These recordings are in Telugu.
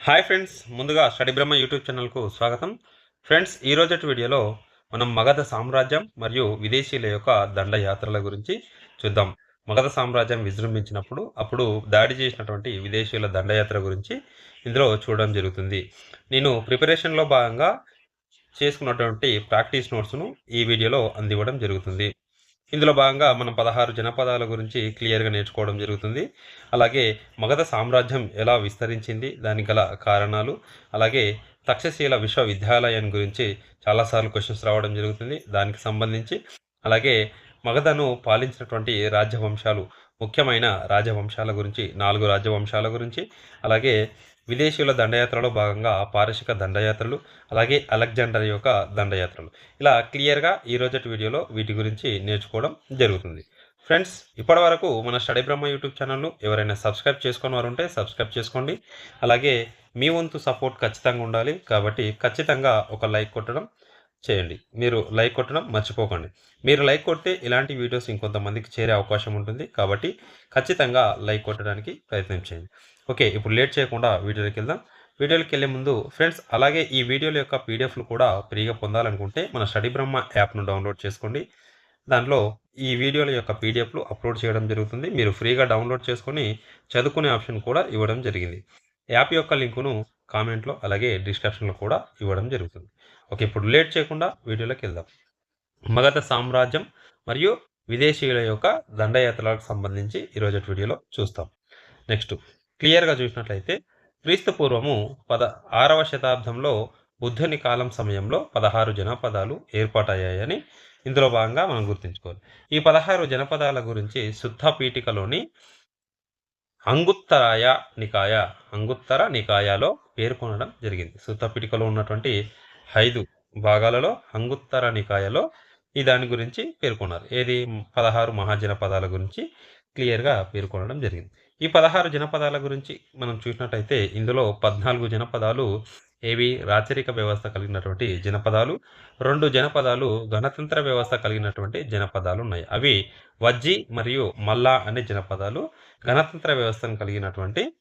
హాయ్ ఫ్రెండ్స్ ముందుగా స్టడీ బ్రహ్మ యూట్యూబ్ ఛానల్కు స్వాగతం. ఫ్రెండ్స్ ఈ రోజటి వీడియోలో మనం మగధ సామ్రాజ్యం మరియు విదేశీయుల యొక్క దండయాత్రల గురించి చూద్దాం. మగధ సామ్రాజ్యం విజృంభించినప్పుడు అప్పుడు దాడి చేసినటువంటి విదేశీయుల దండయాత్ర గురించి ఇందులో చూడడం జరుగుతుంది. నేను ప్రిపరేషన్లో భాగంగా చేసుకున్నటువంటి ప్రాక్టీస్ నోట్స్ను ఈ వీడియోలో అందివ్వడం జరుగుతుంది. ఇందులో భాగంగా మనం పదహారు జనపదాల గురించి క్లియర్గా నేర్చుకోవడం జరుగుతుంది. అలాగే మగధ సామ్రాజ్యం ఎలా విస్తరించింది దానికి గల కారణాలు అలాగే తక్షశీల విశ్వవిద్యాలయం గురించి చాలాసార్లు క్వశ్చన్స్ రావడం జరుగుతుంది. దానికి సంబంధించి అలాగే మగధను పాలించినటువంటి రాజవంశాలు ముఖ్యమైన రాజవంశాల గురించి నాలుగు రాజవంశాల గురించి అలాగే విదేశీయుల దండయాత్రలో భాగంగా పారసిక దండయాత్రలు అలాగే అలెగ్జాండర్ యొక్క దండయాత్రలు. ఇలా క్లియర్గా ఈ వీడియోలో వీటి గురించి నేర్చుకోవడం జరుగుతుంది. ఫ్రెండ్స్ ఇప్పటి వరకు మన స్టడీ బ్రహ్మ యూట్యూబ్ ఛానల్ను ఎవరైనా సబ్స్క్రైబ్ చేసుకుని వారు ఉంటే సబ్స్క్రైబ్ చేసుకోండి. అలాగే మీ వంతు సపోర్ట్ ఖచ్చితంగా ఉండాలి కాబట్టి ఖచ్చితంగా ఒక లైక్ కొట్టడం చేయండి. మీరు లైక్ కొట్టడం మర్చిపోకండి. మీరు లైక్ కొడితే ఇలాంటి వీడియోస్ ఇంకొంతమందికి చేరే అవకాశం ఉంటుంది కాబట్టి ఖచ్చితంగా లైక్ కొట్టడానికి ప్రయత్నం చేయండి. ఓకే ఇప్పుడు లేట్ చేయకుండా వీడియోలోకి వెళ్దాం. వీడియోలోకి వెళ్ళే ముందు ఫ్రెండ్స్ అలాగే ఈ వీడియోల యొక్క పీడిఎఫ్లు కూడా ఫ్రీగా పొందాలనుకుంటే మన స్టడీ బ్రహ్మ యాప్ను డౌన్లోడ్ చేసుకోండి. దాంట్లో ఈ వీడియోల యొక్క పీడిఎఫ్లు అప్లోడ్ చేయడం జరుగుతుంది. మీరు ఫ్రీగా డౌన్లోడ్ చేసుకొని చదువుకునే ఆప్షన్ కూడా ఇవ్వడం జరిగింది. యాప్ యొక్క లింకును కామెంట్లో అలాగే డిస్క్రిప్షన్లో కూడా ఇవ్వడం జరుగుతుంది. ఓకే ఇప్పుడు లేట్ చేయకుండా వీడియోలోకి వెళ్దాం. మగధ సామ్రాజ్యం మరియు విదేశీయుల యొక్క దండయాత్రలకు సంబంధించి ఈరోజు వీడియోలో చూస్తాం. నెక్స్ట్ క్లియర్గా చూసినట్లయితే క్రీస్తు పూర్వము పద ఆరవ శతాబ్దంలో బుద్ధుని కాలం సమయంలో పదహారు జనపదాలు ఏర్పాటయ్యాయని ఇందులో భాగంగా మనం గుర్తుంచుకోవాలి. ఈ పదహారు జనపదాల గురించి శుద్ధ పీఠికలోని అంగుత్తరాయ నికాయ అంగుత్తర నికాయలో పేర్కొనడం జరిగింది. శుద్ధ పీఠికలో ఉన్నటువంటి ఐదు భాగాలలో అంగుత్తర నికాయలో ఈ దాని గురించి పేర్కొన్నారు. ఏది? పదహారు మహాజనపదాల గురించి క్లియర్గా పేర్కొనడం జరిగింది. ఈ పదహారు జనపదాల గురించి మనం చూసినట్టయితే ఇందులో పద్నాలుగు జనపదాలు ఏవి? రాచరిక వ్యవస్థ కలిగినటువంటి జనపదాలు. రెండు జనపదాలు గణతంత్ర వ్యవస్థ కలిగినటువంటి జనపదాలు ఉన్నాయి. అవి వజ్జి మరియు మల్లా అనే జనపదాలు గణతంత్ర వ్యవస్థను కలిగినటువంటి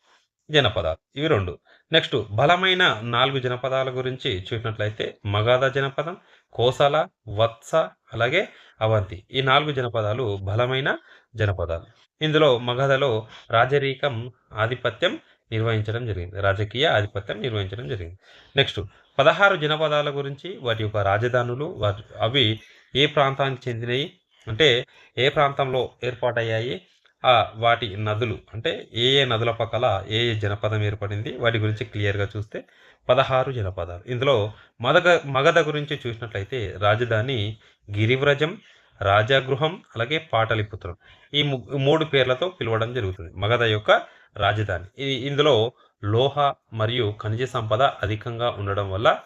జనపదాలు. ఇవి రెండు. నెక్స్ట్ బలమైన నాలుగు జనపదాల గురించి చూసినట్లయితే మగాధ జనపదం కోసల వత్స అలాగే అవంతి. ఈ నాలుగు జనపదాలు బలమైన జనపదాలు. ఇందులో మగధలో రాజరీకం ఆధిపత్యం నిర్వహించడం జరిగింది. రాజకీయ ఆధిపత్యం నిర్వహించడం జరిగింది. నెక్స్ట్ పదహారు జనపదాల గురించి వాటి యొక్క రాజధానులు వాటి అవి ఏ ప్రాంతానికి చెందినవి అంటే ఏ ప్రాంతంలో ఏర్పాటయ్యాయి? ఆ వాటి నదులు. అంటే ఏ ఏ నదుల పక్కల ఏ ఏ జనపదం ఏర్పడింది? వాటి గురించి క్లియర్గా చూస్తే పదహారు జనపదాలు. ఇందులో మదగ మగధ గురించి చూసినట్లయితే రాజధాని గిరివ్రజం రాజాగృహం అలాగే పాటలిపుత్రం. ఈ మూడు పేర్లతో పిలవడం జరుగుతుంది. మగధ యొక్క రాజధాని. ఇది ఇందులో లోహ మరియు ఖనిజ సంపద అధికంగా ఉండడం వల్ల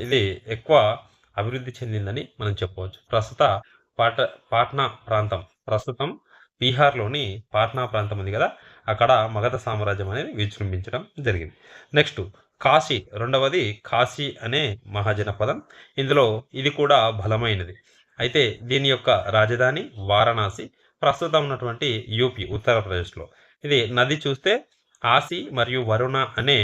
ఇది ఎక్కువ అభివృద్ధి చెందిందని మనం చెప్పవచ్చు. ప్రస్తుత పాట పాట్నా ప్రాంతం. ప్రస్తుతం బీహార్లోని పాట్నా ప్రాంతం ఉంది కదా. అక్కడ మగధ సామ్రాజ్యం అనేది విజృంభించడం జరిగింది. నెక్స్ట్ కాశీ. రెండవది కాశీ అనే మహాజనపదం. ఇందులో ఇది కూడా బలమైనది. అయితే దీని యొక్క రాజధాని వారణాసి ప్రస్తుతం ఉన్నటువంటి యూపీ ఉత్తరప్రదేశ్లో. ఇది నది చూస్తే ఆసి మరియు వరుణ అనే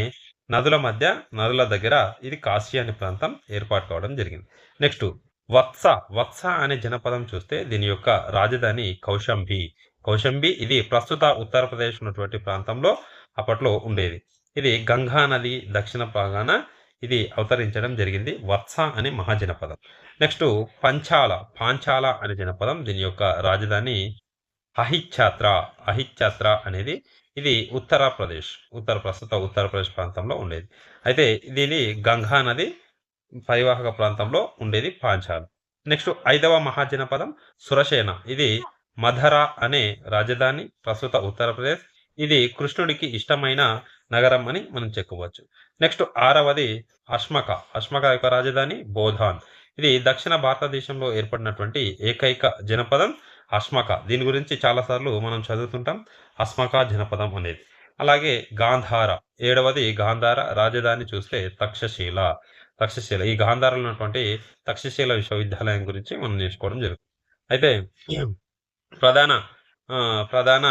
నదుల మధ్య నదుల దగ్గర ఇది కాశీ అనే ప్రాంతం ఏర్పాటు కావడం జరిగింది. నెక్స్ట్ వత్స. వత్స అనే జనపదం చూస్తే దీని యొక్క రాజధాని కౌశంబి. కౌశంబి ఇది ప్రస్తుత ఉత్తరప్రదేశ్ ఉన్నటువంటి ప్రాంతంలో అప్పట్లో ఉండేది. ఇది గంగా నది దక్షిణ భాగాన ఇది అవతరించడం జరిగింది వత్స అనే మహాజనపదం. నెక్స్ట్ పంచాల పాంచాల అనే జనపదం దీని యొక్క రాజధాని అహిచ్ఛాత్ర అహిచ్ఛాత్ర అనేది ఇది ఉత్తరప్రదేశ్ ఉత్తర ప్రస్తుత ఉత్తరప్రదేశ్ ప్రాంతంలో ఉండేది. అయితే దీని గంగా నది పరివాహక ప్రాంతంలో ఉండేది పాంచాల. నెక్స్ట్ ఐదవ మహాజనపదం సురసేన. ఇది మధర అనే రాజధాని ప్రస్తుత ఉత్తరప్రదేశ్. ఇది కృష్ణుడికి ఇష్టమైన నగరం అని మనం చెప్పుకోవచ్చు. నెక్స్ట్ ఆరవది అష్మక. అష్మక యొక్క రాజధాని బోధాన్. ఇది దక్షిణ భారతదేశంలో ఏర్పడినటువంటి ఏకైక జనపదం అష్మక. దీని గురించి చాలాసార్లు మనం చదువుతుంటాం. అస్మక జనపదం అనేది. అలాగే గాంధార. ఏడవది గాంధార రాజధాని చూస్తే తక్షశీల. తక్షశీల. ఈ గాంధారలో ఉన్నటువంటి తక్షశీల విశ్వవిద్యాలయం గురించి మనం నేర్చుకోవడం జరుగుతుంది. అయితే ప్రధాన ప్రధాన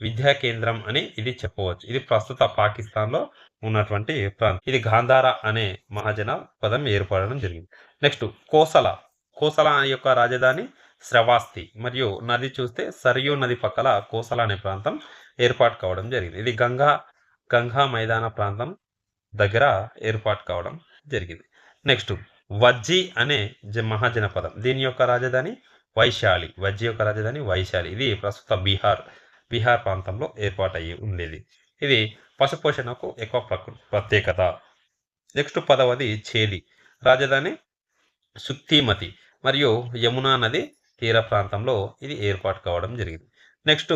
విద్యా కేంద్రం అని ఇది చెప్పవచ్చు. ఇది ప్రస్తుత పాకిస్తాన్లో ఉన్నటువంటి ప్రాంతం. ఇది గాంధార అనే మహాజన పదం ఏర్పడడం జరిగింది. నెక్స్ట్ కోసల. కోసల యొక్క రాజధాని శ్రవాస్తి. మరియు నది చూస్తే సరియు నది పక్కల కోసల అనే ప్రాంతం ఏర్పాటు కావడం జరిగింది. ఇది గంగా గంగా మైదాన ప్రాంతం దగ్గర ఏర్పాటు కావడం జరిగింది. నెక్స్ట్ వజ్జి అనే జ మహాజనపదం దీని యొక్క రాజధాని వైశాలి. వజ్జి యొక్క రాజధాని వైశాలి. ఇది ప్రస్తుత బీహార్ బీహార్ ప్రాంతంలో ఏర్పాటయ్యి ఉండేది. ఇది పశుపోషణకు ఎక్కువ ప్రత్యేకత. నెక్స్ట్ పదవది చేలి. రాజధాని సుక్తిమతి మరియు యమునా నది తీర ప్రాంతంలో ఇది ఏర్పాటు కావడం జరిగింది. నెక్స్ట్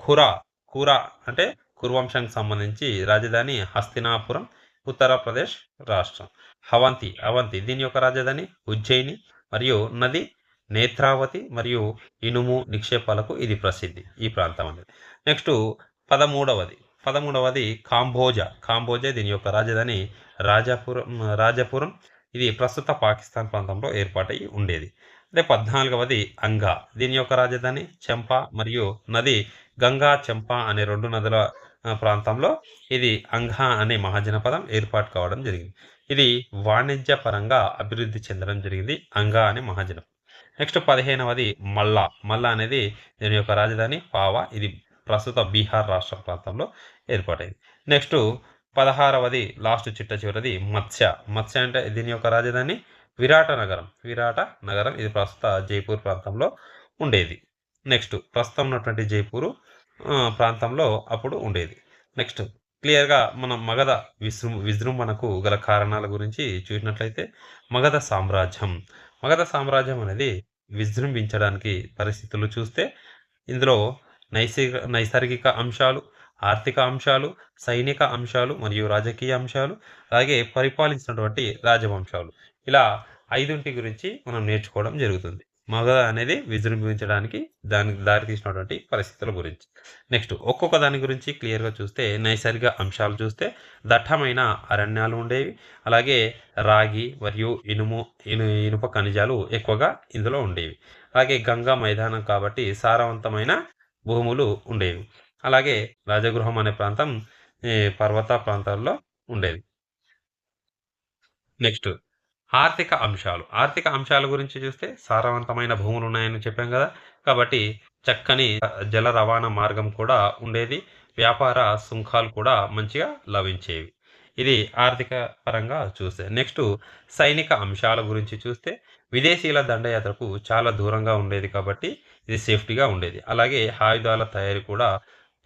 ఖురా ఖురా అంటే కురువంశానికి సంబంధించి రాజధాని హస్తినాపురం ఉత్తరప్రదేశ్ రాష్ట్రం. హవంతి అవంతి దీని యొక్క రాజధాని ఉజ్జయిని మరియు నది నేత్రావతి మరియు ఇనుము నిక్షేపాలకు ఇది ప్రసిద్ధి ఈ ప్రాంతం అనేది. నెక్స్ట్ పదమూడవది. పదమూడవది కాంబోజ. కాంబోజా దీని యొక్క రాజధాని రాజాపురం రాజపురం. ఇది ప్రస్తుత పాకిస్తాన్ ప్రాంతంలో ఏర్పాటై ఉండేది. అదే పద్నాలుగవది అంగా. దీని యొక్క రాజధాని చెంపా మరియు నది గంగా చెంపా అనే రెండు నదుల ప్రాంతంలో ఇది అంగా అనే మహాజనపదం ఏర్పాటు కావడం జరిగింది. ఇది వాణిజ్య పరంగా అభివృద్ధి చెందడం జరిగింది. అంగా అనే మహాజనపదం నెక్స్ట్ పదిహేనవది మల్లా. మల్లా అనేది దీని యొక్క రాజధాని పావా. ఇది ప్రస్తుత బీహార్ రాష్ట్ర ప్రాంతంలో ఏర్పాటైంది నెక్స్ట్ పదహారవది లాస్ట్ చిట్ట చివరిది మత్స్య. మత్స్య అంటే దీని యొక్క రాజధాని విరాట నగరం. విరాట నగరం ఇది ప్రస్తుత జైపూర్ ప్రాంతంలో ఉండేది. నెక్స్ట్ ప్రస్తుతం ఉన్నటువంటి జైపూరు ప్రాంతంలో అప్పుడు ఉండేది. నెక్స్ట్ క్లియర్గా మనం మగధ విజృ విజృంభణకు గల కారణాల గురించి చూసినట్లయితే మగధ సామ్రాజ్యం. మగధ సామ్రాజ్యం అనేది విజృంభించడానికి పరిస్థితులు చూస్తే ఇందులో నైసిక నైసర్గిక అంశాలు ఆర్థిక అంశాలు సైనిక అంశాలు మరియు రాజకీయ అంశాలు అలాగే పరిపాలించినటువంటి రాజవంశాలు. ఇలా ఐదుంటి గురించి మనం నేర్చుకోవడం జరుగుతుంది. మగధ అనేది విజృంభించడానికి దానికి దారితీసినటువంటి పరిస్థితుల గురించి. నెక్స్ట్ ఒక్కొక్క దాని గురించి క్లియర్గా చూస్తే నైసర్గిక అంశాలు చూస్తే దట్టమైన అరణ్యాలు ఉండేవి. అలాగే రాగి మరియు ఇనుము ఇను ఇనుప ఖనిజాలు ఎక్కువగా ఇందులో ఉండేవి. అలాగే గంగా మైదానం కాబట్టి సారవంతమైన భూములు ఉండేవి. అలాగే రాజగృహం అనే ప్రాంతం పర్వత ప్రాంతాల్లో ఉండేది. నెక్స్ట్ ఆర్థిక అంశాలు. ఆర్థిక అంశాల గురించి చూస్తే సారవంతమైన భూములు ఉన్నాయని చెప్పాం కదా. కాబట్టి చక్కని జల రవాణా మార్గం కూడా ఉండేది. వ్యాపార సుంకాలు కూడా మంచిగా లభించేవి. ఇది ఆర్థిక పరంగా చూస్తే. నెక్స్ట్ సైనిక అంశాల గురించి చూస్తే విదేశీయుల దండయాత్రకు చాలా దూరంగా ఉండేది కాబట్టి ఇది సేఫ్టీగా ఉండేది. అలాగే ఆయుధాల తయారీ కూడా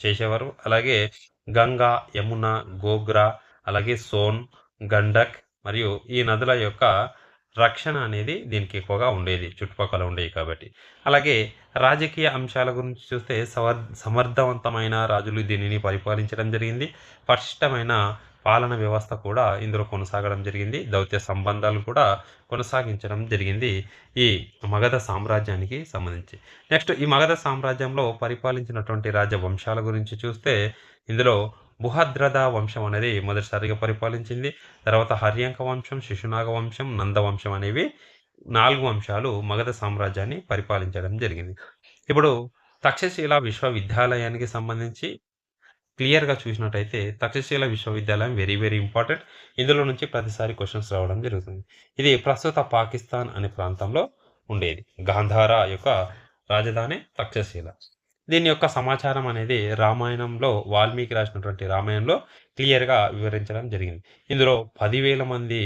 చేసేవారు. అలాగే గంగా యమున గోగ్రా అలాగే సోన్ గండక్ మరియు ఈ నదుల యొక్క రక్షణ అనేది దీనికి ఎక్కువగా ఉండేది చుట్టుపక్కల ఉండేవి కాబట్టి. అలాగే రాజకీయ అంశాల గురించి చూస్తే సవర్ సమర్థవంతమైన రాజులు దీనిని పరిపాలించడం జరిగింది. పటిష్టమైన పాలన వ్యవస్థ కూడా ఇందులో కొనసాగడం జరిగింది. దౌత్య సంబంధాలు కూడా కొనసాగించడం జరిగింది ఈ మగధ సామ్రాజ్యానికి సంబంధించి. నెక్స్ట్ ఈ మగధ సామ్రాజ్యంలో పరిపాలించినటువంటి రాజవంశాల గురించి చూస్తే ఇందులో బుహద్రద వంశం అనేది మొదటిసారిగా పరిపాలించింది. తర్వాత హర్యంక వంశం శిశునాగ వంశం నంద వంశం అనేవి నాలుగు వంశాలు మగధ సామ్రాజ్యాన్ని పరిపాలించడం జరిగింది. ఇప్పుడు తక్షశిల విశ్వవిద్యాలయానికి సంబంధించి క్లియర్గా చూసినట్టయితే తక్షశిల విశ్వవిద్యాలయం వెరీ వెరీ ఇంపార్టెంట్. ఇందులో నుంచి ప్రతిసారి క్వశ్చన్స్ రావడం జరుగుతుంది. ఇది ప్రస్తుత పాకిస్తాన్ అనే ప్రాంతంలో ఉండేది. గాంధారా యొక్క రాజధాని తక్షశిల. దీని యొక్క సమాచారం అనేది రామాయణంలో వాల్మీకి రాసినటువంటి రామాయణంలో క్లియర్గా వివరించడం జరిగింది. ఇందులో పదివేల మంది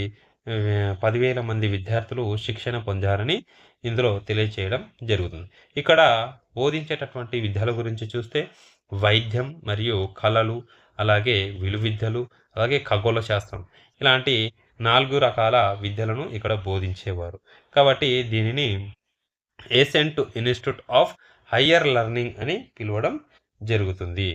పదివేల మంది విద్యార్థులు శిక్షణ పొందారని ఇందులో తెలియచేయడం జరుగుతుంది. ఇక్కడ బోధించేటటువంటి విద్యల గురించి చూస్తే వైద్యం మరియు కళలు అలాగే విలువిద్యలు అలాగే ఖగోళ శాస్త్రం ఇలాంటి నాలుగు రకాల విద్యలను ఇక్కడ బోధించేవారు. కాబట్టి దీనిని ancient institute of higher learning అని పిలవడం జరుగుతుంది.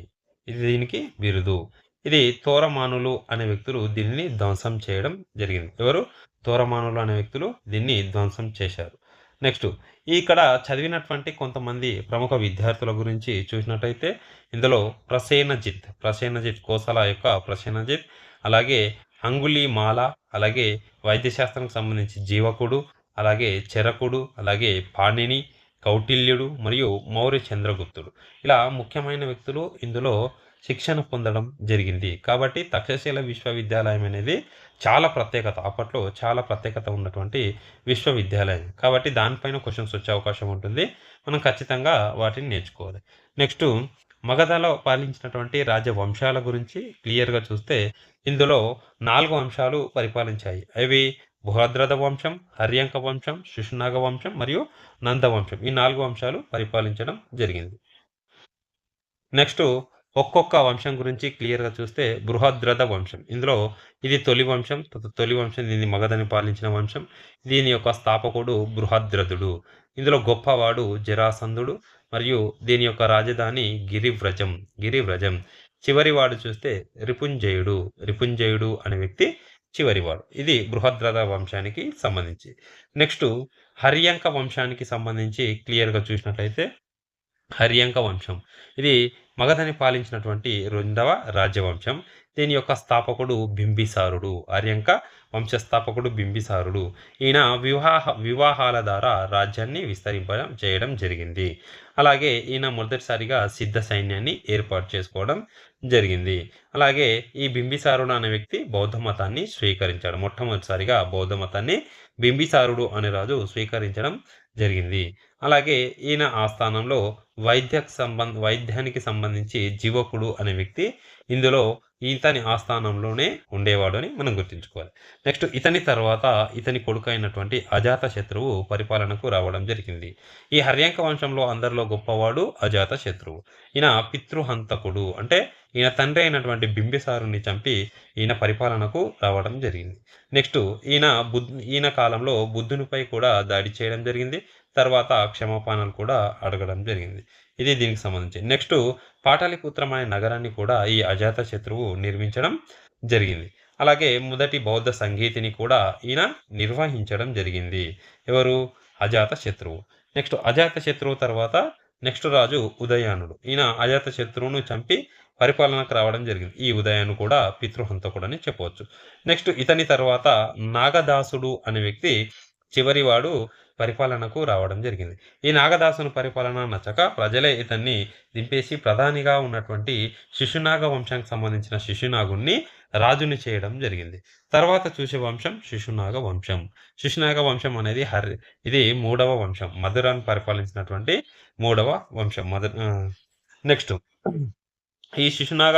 ఇది దీనికి బిరుదు. ఇది తోరమానులు అనే వ్యక్తులు దీనిని ధ్వంసం చేయడం జరిగింది. ఎవరు? తోరమానులు అనే వ్యక్తులు దీన్ని ధ్వంసం చేశారు. నెక్స్ట్ ఇక్కడ చదివినటువంటి కొంతమంది ప్రముఖ విద్యార్థుల గురించి చూసినట్టయితే ఇందులో ప్రసేనజిత్ ప్రసేనజిత్ కోసల యొక్క ప్రసేనజిత్ అలాగే అంగులి మాల అలాగే వైద్యశాస్త్రానికి సంబంధించి జీవకుడు అలాగే చెరకుడు అలాగే పాణిని కౌటిల్యుడు మరియు మౌర్య చంద్రగుప్తుడు. ఇలా ముఖ్యమైన వ్యక్తులు ఇందులో శిక్షణ పొందడం జరిగింది. కాబట్టి తక్షశీల విశ్వవిద్యాలయం అనేది చాలా ప్రత్యేకత అప్పట్లో చాలా ప్రత్యేకత ఉన్నటువంటి విశ్వవిద్యాలయం. కాబట్టి దానిపైన క్వశ్చన్స్ వచ్చే అవకాశం ఉంటుంది. మనం ఖచ్చితంగా వాటిని నేర్చుకోవాలి. నెక్స్ట్ మగధలో పాలించినటువంటి రాజవంశాల గురించి క్లియర్గా చూస్తే ఇందులో నాలుగు అంశాలు పరిపాలించాయి. అవి బృహద్రథ వంశం హర్యంక వంశం శిశునాగ వంశం మరియు నందవంశం ఈ నాలుగు వంశాలు పరిపాలించడం జరిగింది. నెక్స్ట్ ఒక్కొక్క వంశం గురించి క్లియర్గా చూస్తే బృహద్రథ వంశం ఇందులో ఇది తొలి వంశం తొలి వంశం దీన్ని మగధని పాలించిన వంశం దీని యొక్క స్థాపకుడు బృహద్రథుడు ఇందులో గొప్పవాడు జరాసంధుడు మరియు దీని యొక్క రాజధాని గిరివ్రజం గిరివ్రజం. చివరివాడు చూస్తే రిపుంజయుడు రిపుంజయుడు అనే వ్యక్తి చివరివాడు ఇది బృహద్రథ వంశానికి సంబంధించి. నెక్స్ట్ హర్యంక వంశానికి సంబంధించి క్లియర్గా చూసినట్లయితే హర్యంక వంశం. ఇది మగధని పాలించినటువంటి రెండవ రాజ్యవంశం దీని యొక్క స్థాపకుడు బింబిసారుడు. హర్యంక వంశస్థాపకుడు బింబిసారుడు. ఈయన వివాహ వివాహాల ద్వారా రాజ్యాన్ని విస్తరింపడం చేయడం జరిగింది. అలాగే ఈయన మొదటిసారిగా సిద్ధ సైన్యాన్ని ఏర్పాటు చేసుకోవడం జరిగింది. అలాగే ఈ బింబిసారుడు అనే వ్యక్తి బౌద్ధ మతాన్ని స్వీకరించాడు. మొట్టమొదటిసారిగా బౌద్ధ మతాన్ని బింబిసారుడు అనే రాజు స్వీకరించడం జరిగింది. అలాగే ఈయన ఆస్థానంలో వైద్య సంబంధ వైద్యానికి సంబంధించి జీవకుడు అనే వ్యక్తి ఇందులో ఇతని ఆస్థానంలోనే ఉండేవాడు అని మనం గుర్తుంచుకోవాలి. నెక్స్ట్ ఇతని తర్వాత ఇతని కొడుకు అయినటువంటి అజాత శత్రువు పరిపాలనకు రావడం జరిగింది. ఈ హర్యాంక వంశంలో అందరిలో గొప్పవాడు అజాత శత్రువు ఈయన పితృహంతకుడు అంటే ఈయన తండ్రి అయినటువంటి బింబిసారుని చంపి ఈయన పరిపాలనకు రావడం జరిగింది. నెక్స్ట్ ఈయన బుద్ధ ఈయన కాలంలో బుద్ధునిపై కూడా దాడి చేయడం జరిగింది. తర్వాత క్షమాపణలు కూడా అడగడం జరిగింది. ఇది దీనికి సంబంధించి. నెక్స్ట్ పాటలిపుత్రం అనే నగరాన్ని కూడా ఈ అజాత శత్రువు నిర్మించడం జరిగింది. అలాగే మొదటి బౌద్ధ సంగీతిని కూడా ఈయన నిర్వహించడం జరిగింది. ఎవరు? అజాత శత్రువు. నెక్స్ట్ అజాత శత్రువు తర్వాత నెక్స్ట్ రాజు ఉదయానుడు. ఈయన అజాత శత్రువును చంపి పరిపాలనకు రావడం జరిగింది. ఈ ఉదయాను కూడా పితృహంతకుడు అని చెప్పవచ్చు. నెక్స్ట్ ఇతని తర్వాత నాగదాసుడు అనే వ్యక్తి చివరివాడు పరిపాలనకు రావడం జరిగింది. ఈ నాగదాసును పరిపాలన నచ్చక ప్రజలే ఇతన్ని దింపేసి ప్రధానిగా ఉన్నటువంటి శిశునాగ వంశానికి సంబంధించిన శిశునాగుణ్ణి రాజుని చేయడం జరిగింది. తర్వాత చూసే వంశం శిశునాగ వంశం. శిశునాగ వంశం అనేది హర్ ఇది మూడవ వంశం. మధురాన్ని పరిపాలించినటువంటి మూడవ వంశం. మధు నెక్స్ట్. ఈ శిశునాగ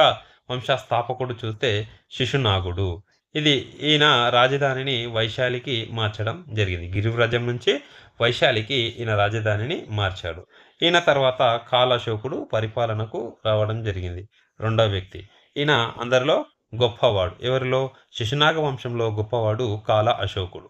వంశ స్థాపకుడు చూస్తే శిశునాగుడు. ఇది ఈయన రాజధానిని వైశాలికి మార్చడం జరిగింది. గిరివ్రజం నుంచి వైశాలికి ఈయన రాజధానిని మార్చాడు. ఈయన తర్వాత కాలశోకుడు పరిపాలనకు రావడం జరిగింది. రెండవ వ్యక్తి. ఈయన అందరిలో గొప్పవాడు. ఎవరిలో? శిశునాగ వంశంలో గొప్పవాడు కాల అశోకుడు.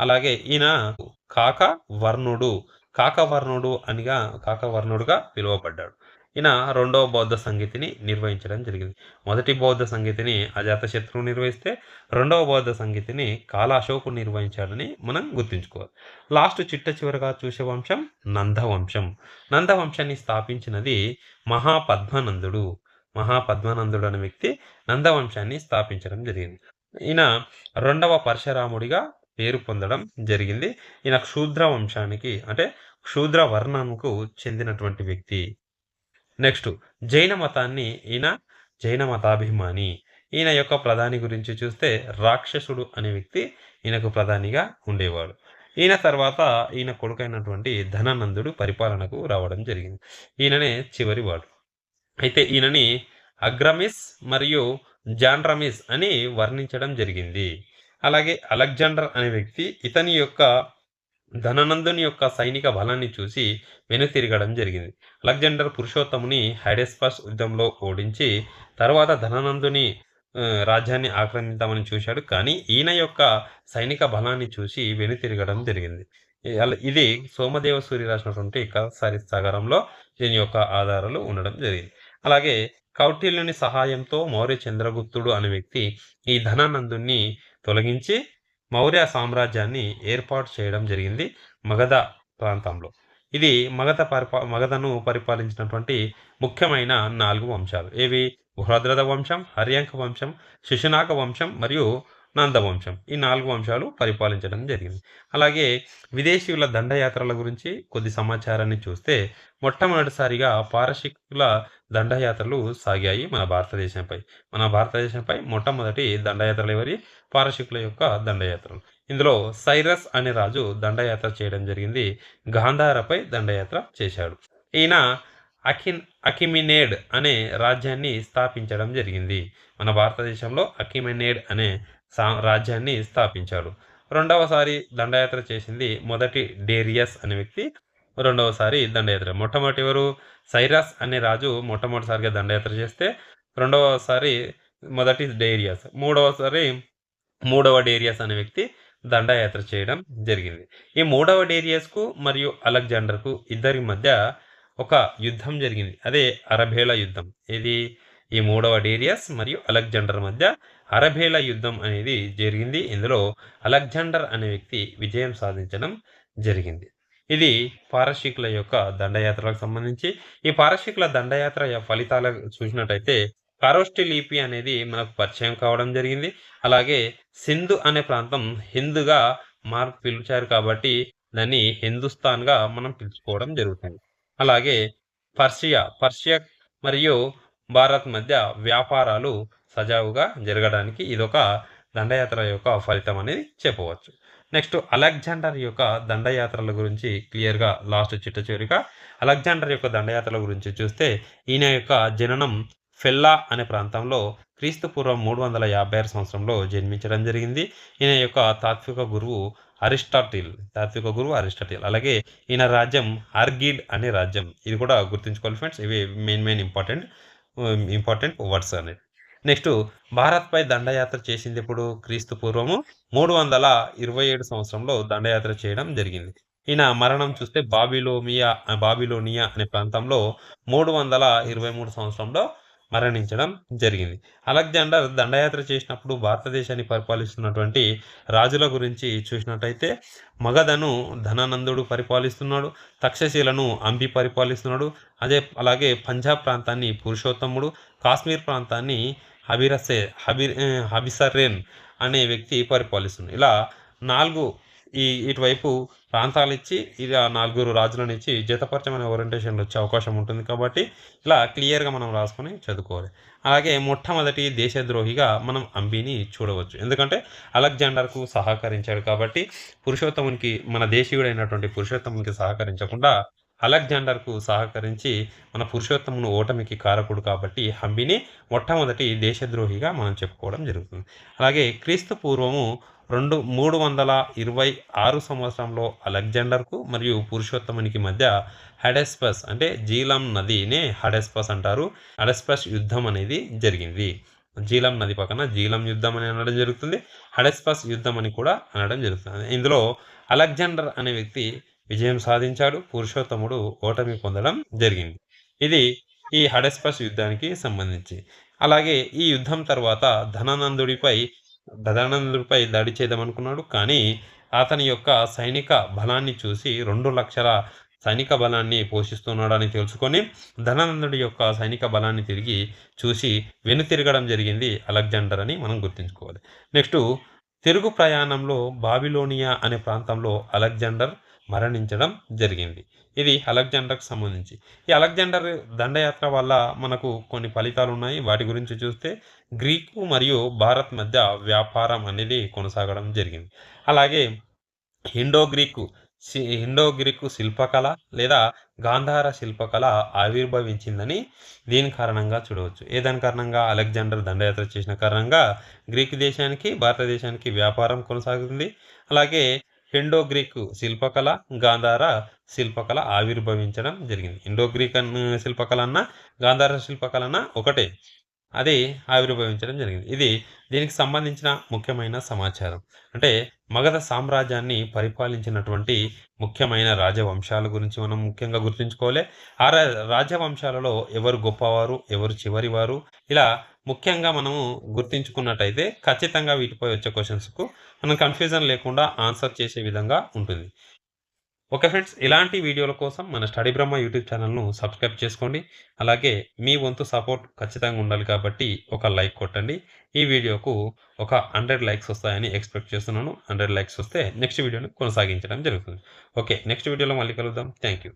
అలాగే ఈయన కాక వర్ణుడు కాకవర్ణుడు అనిగా కాకవర్ణుడుగా పిలువబడ్డాడు. ఈయన రెండవ బౌద్ధ సంగీతిని నిర్వహించడం జరిగింది. మొదటి బౌద్ధ సంగీతిని అజాతశత్రువు నిర్వహిస్తే రెండవ బౌద్ధ సంగీతిని కాలాశోకు నిర్వహించాడని మనం గుర్తుంచుకోవాలి. లాస్ట్ చిట్ట చివరగా చూసే వంశం నందవంశం. నందవంశాన్ని స్థాపించినది మహాపద్మనందుడు. మహాపద్మానందుడు అనే వ్యక్తి నందవంశాన్ని స్థాపించడం జరిగింది. ఈయన రెండవ పరశురాముడిగా పేరు పొందడం జరిగింది. ఈయన క్షూద్ర వంశానికి అంటే క్షూద్ర వర్ణంకు చెందినటువంటి వ్యక్తి. నెక్స్ట్ జైన మతాన్ని ఈయన జైన మతాభిమాని. ఈయన యొక్క ప్రధాని గురించి చూస్తే రాక్షసుడు అనే వ్యక్తి ఈయనకు ప్రధానిగా ఉండేవాడు. ఈయన తర్వాత ఈయన కొడుకైనటువంటి ధనానందుడు పరిపాలనకు రావడం జరిగింది. ఈయననే చివరి వాడు. అయితే ఈయనని అగ్రమిస్ మరియు జాండ్రమిస్ అని వర్ణించడం జరిగింది. అలాగే అలెగ్జాండర్ అనే వ్యక్తి ఇతని యొక్క ధననందుని యొక్క సైనిక బలాన్ని చూసి వెనుతిరగడం జరిగింది. అలెగ్జాండర్ పురుషోత్తముని హైడెస్పస్ యుద్ధంలో ఓడించి తర్వాత ధననందుని రాజ్యాన్ని ఆక్రమిద్దామని చూశాడు. కానీ ఈయన యొక్క సైనిక బలాన్ని చూసి వెనుతిరగడం జరిగింది. ఇది సోమదేవ సూర్య రాసినటువంటి కథసారి సాగరంలో దీని యొక్క ఆధారాలు ఉండడం జరిగింది. అలాగే కౌటిల్యుని సహాయంతో మౌర్య చంద్రగుప్తుడు అనే వ్యక్తి ఈ ధనానందుని తొలగించి మౌర్య సామ్రాజ్యాన్ని ఏర్పాటు చేయడం జరిగింది మగధ ప్రాంతంలో. ఇది మగధ పరిపా మగధను పరిపాలించినటువంటి ముఖ్యమైన నాలుగు వంశాలు. ఏవి? బృహద్రథ వంశం హర్యంక వంశం శిశునాక వంశం మరియు నందవంశం. ఈ నాలుగు వంశాలు పరిపాలించడం జరిగింది. అలాగే విదేశీయుల దండయాత్రల గురించి కొద్ది సమాచారాన్ని చూస్తే మొట్టమొదటిసారిగా పారశీకుల దండయాత్రలు సాగాయి మన భారతదేశంపై. మన భారతదేశంపై మొట్టమొదటి దండయాత్రలు ఎవరి? పారశీకుల యొక్క దండయాత్రలు. ఇందులో సైరస్ అనే రాజు దండయాత్ర చేయడం జరిగింది. గాంధారపై దండయాత్ర చేశాడు. ఈయన అకిన్ అకిమినేడ్ అనే రాజ్యాన్ని స్థాపించడం జరిగింది. మన భారతదేశంలో అకిమినేడ్ అనే సా రాజ్యాన్ని స్థాపించాడు రెండవసారి దండయాత్ర చేసింది మొదటి డేరియస్ అనే వ్యక్తి రెండవసారి దండయాత్ర. మొట్టమొదటి ఎవరు? సైరస్ అనే రాజు మొట్టమొదటిసారిగా దండయాత్ర చేస్తే రెండవసారి మొదటి డేరియస్. మూడవసారి మూడవ డేరియస్ అనే వ్యక్తి దండయాత్ర చేయడం జరిగింది. ఈ మూడవ డేరియస్కు మరియు అలెగ్జాండర్కు ఇద్దరి మధ్య ఒక యుద్ధం జరిగింది. అదే అరబేల యుద్ధం. ఇది ఈ మూడవ డేరియస్ మరియు అలెగ్జాండర్ మధ్య అరబేల యుద్ధం అనేది జరిగింది. ఇందులో అలెగ్జాండర్ అనే వ్యక్తి విజయం సాధించడం జరిగింది. ఇది పారశీకుల యొక్క దండయాత్రలకు సంబంధించి. ఈ పారశీకుల దండయాత్ర ఫలితాలు చూసినట్టయితే కారోస్టి లిపి అనేది మనకు పరిచయం కావడం జరిగింది. అలాగే సింధు అనే ప్రాంతం హిందుగా మార్పు పిలిచారు కాబట్టి దాన్ని హిందుస్థాన్గా మనం పిలుచుకోవడం జరుగుతుంది. అలాగే పర్షియా పర్షియా మరియు భారత్ మధ్య వ్యాపారాలు సజావుగా జరగడానికి ఇదొక దండయాత్ర యొక్క ఫలితం అనేది చెప్పవచ్చు. నెక్స్ట్ అలెగ్జాండర్ యొక్క దండయాత్రల గురించి క్లియర్గా లాస్ట్ చిట్ట చివరిగా అలెగ్జాండర్ యొక్క దండయాత్రల గురించి చూస్తే ఈయన యొక్క జననం ఫెల్లా అనే ప్రాంతంలో క్రీస్తు పూర్వం మూడు వందల యాభై ఆరు సంవత్సరంలో జన్మించడం జరిగింది. ఈయన యొక్క తాత్విక గురువు అరిస్టాటిల్ తాత్విక గురువు అరిస్టాటిల్. అలాగే ఈయన రాజ్యం ఆర్గిడ్ అనే రాజ్యం. ఇది కూడా గుర్తుంచుకోవాలి ఫ్రెండ్స్ ఇవి main main important important words అనేది నెక్స్ట్ భారత్పై దండయాత్ర చేసింది ఇప్పుడు క్రీస్తు పూర్వము మూడు వందల ఇరవై ఏడు సంవత్సరంలో దండయాత్ర చేయడం జరిగింది. ఈయన మరణం చూస్తే బాబిలోమియా బాబిలోనియా అనే ప్రాంతంలో మూడు వందల ఇరవై మూడు సంవత్సరంలో మరణించడం జరిగింది. అలెగ్జాండర్ దండయాత్ర చేసినప్పుడు భారతదేశాన్ని పరిపాలిస్తున్నటువంటి రాజుల గురించి చూసినట్టయితే మగధను ధనానందుడు పరిపాలిస్తున్నాడు తక్షశీలను అంబి పరిపాలిస్తున్నాడు అదే అలాగే పంజాబ్ ప్రాంతాన్ని పురుషోత్తముడు కాశ్మీర్ ప్రాంతాన్ని హబిరసే హబి హబిసరేన్ అనే వ్యక్తి పరిపాలిస్తున్నాడు. ఇలా నాలుగు ఈ ఇటువైపు ప్రాంతాలు ఇచ్చి ఇలా నలుగురు రాజులను ఇచ్చి జతపరచమనే ఓరియంటేషన్లు వచ్చే అవకాశం ఉంటుంది కాబట్టి ఇలా క్లియర్గా మనం రాసుకొని చదువుకోవాలి. అలాగే మొట్టమొదటి దేశద్రోహిగా మనం అంబిని చూడవచ్చు. ఎందుకంటే అలెగ్జాండర్కు సహకరించాడు కాబట్టి పురుషోత్తమునికి మన దేశీయుడైనటువంటి పురుషోత్తమునికి సహకరించకుండా అలెగ్జాండర్కు సహకరించి మన పురుషోత్తమును ఓటమికి కారకుడు కాబట్టి హంబిని మొట్టమొదటి దేశద్రోహిగా మనం చెప్పుకోవడం జరుగుతుంది. అలాగే క్రీస్తు పూర్వము రెండు మూడు వందల ఇరవై ఆరు సంవత్సరంలో అలెగ్జాండర్కు మరియు పురుషోత్తమునికి మధ్య హడెస్పస్ అంటే జీలం నదినే హడెస్పస్ అంటారు. హడెస్పస్ యుద్ధం అనేది జరిగింది. జీలం నది పక్కన జీలం యుద్ధం అని అనడం జరుగుతుంది. హడెస్పస్ యుద్ధం అని కూడా అనడం జరుగుతుంది. ఇందులో అలెగ్జాండర్ అనే వ్యక్తి విజయం సాధించాడు. పురుషోత్తముడు ఓటమి పొందడం జరిగింది. ఇది ఈ హడెస్పస్ యుద్ధానికి సంబంధించి. అలాగే ఈ యుద్ధం తర్వాత ధనానందుడిపై ధనానందుడిపై దాడి చేద్దామనుకున్నాడు. కానీ అతని యొక్క సైనిక బలాన్ని చూసి రెండు లక్షల సైనిక బలాన్ని పోషిస్తున్నాడని తెలుసుకొని ధనానందుడి యొక్క సైనిక బలాన్ని తిరిగి చూసి వెనుతిరగడం జరిగింది అలెగ్జాండర్ అని మనం గుర్తుంచుకోవాలి. నెక్స్ట్ తిరుగు ప్రయాణంలో బాబిలోనియా అనే ప్రాంతంలో అలెగ్జాండర్ మరణించడం జరిగింది. ఇది అలెగ్జాండర్కు సంబంధించి. ఈ అలెగ్జాండర్ దండయాత్ర వల్ల మనకు కొన్ని ఫలితాలు ఉన్నాయి. వాటి గురించి చూస్తే గ్రీకు మరియు భారత్ మధ్య వ్యాపారం అనేది కొనసాగడం జరిగింది. అలాగే హిండో గ్రీకు హిండో గ్రీకు శిల్పకళ లేదా గాంధార శిల్పకళ ఆవిర్భవించిందని దీని కారణంగా చూడవచ్చు. ఏ దాని కారణంగా? అలెగ్జాండర్ దండయాత్ర చేసిన కారణంగా గ్రీకు దేశానికి భారతదేశానికి వ్యాపారం కొనసాగుతుంది. అలాగే హిండోగ్రీక్ శిల్పకళ గాంధార శిల్పకళ ఆవిర్భవించడం జరిగింది. ఇండో గ్రీక్ శిల్పకళ అన్న గాంధార శిల్పకళ అన్న ఒకటే. అది ఆవిర్భవించడం జరిగింది. ఇది దీనికి సంబంధించిన ముఖ్యమైన సమాచారం. అంటే మగధ సామ్రాజ్యాన్ని పరిపాలించినటువంటి ముఖ్యమైన రాజవంశాల గురించి మనం ముఖ్యంగా గుర్తుంచుకోవాలి. ఆ రాజవంశాలలో ఎవరు గొప్పవారు ఎవరు చివరివారు? ఇలా ముఖ్యంగా మనము గుర్తించుకున్నట్టయితే ఖచ్చితంగా వీటిపై వచ్చే క్వశ్చన్స్కు మనం కన్ఫ్యూజన్ లేకుండా ఆన్సర్ చేసే విధంగా ఉంటుంది. ఓకే ఫ్రెండ్స్ ఇలాంటి వీడియోల కోసం మన స్టడీ బ్రహ్మ యూట్యూబ్ ఛానల్ను సబ్స్క్రైబ్ చేసుకోండి. అలాగే మీ వంతు సపోర్ట్ ఖచ్చితంగా ఉండాలి కాబట్టి ఒక లైక్ కొట్టండి. ఈ వీడియోకు ఒక హండ్రెడ్ లైక్స్ వస్తాయని ఎక్స్పెక్ట్ చేస్తున్నాను. హండ్రెడ్ లైక్స్ వస్తే నెక్స్ట్ వీడియోని కొనసాగించడం జరుగుతుంది. ఓకే నెక్స్ట్ వీడియోలో మళ్ళీ కలుద్దాం. Thank you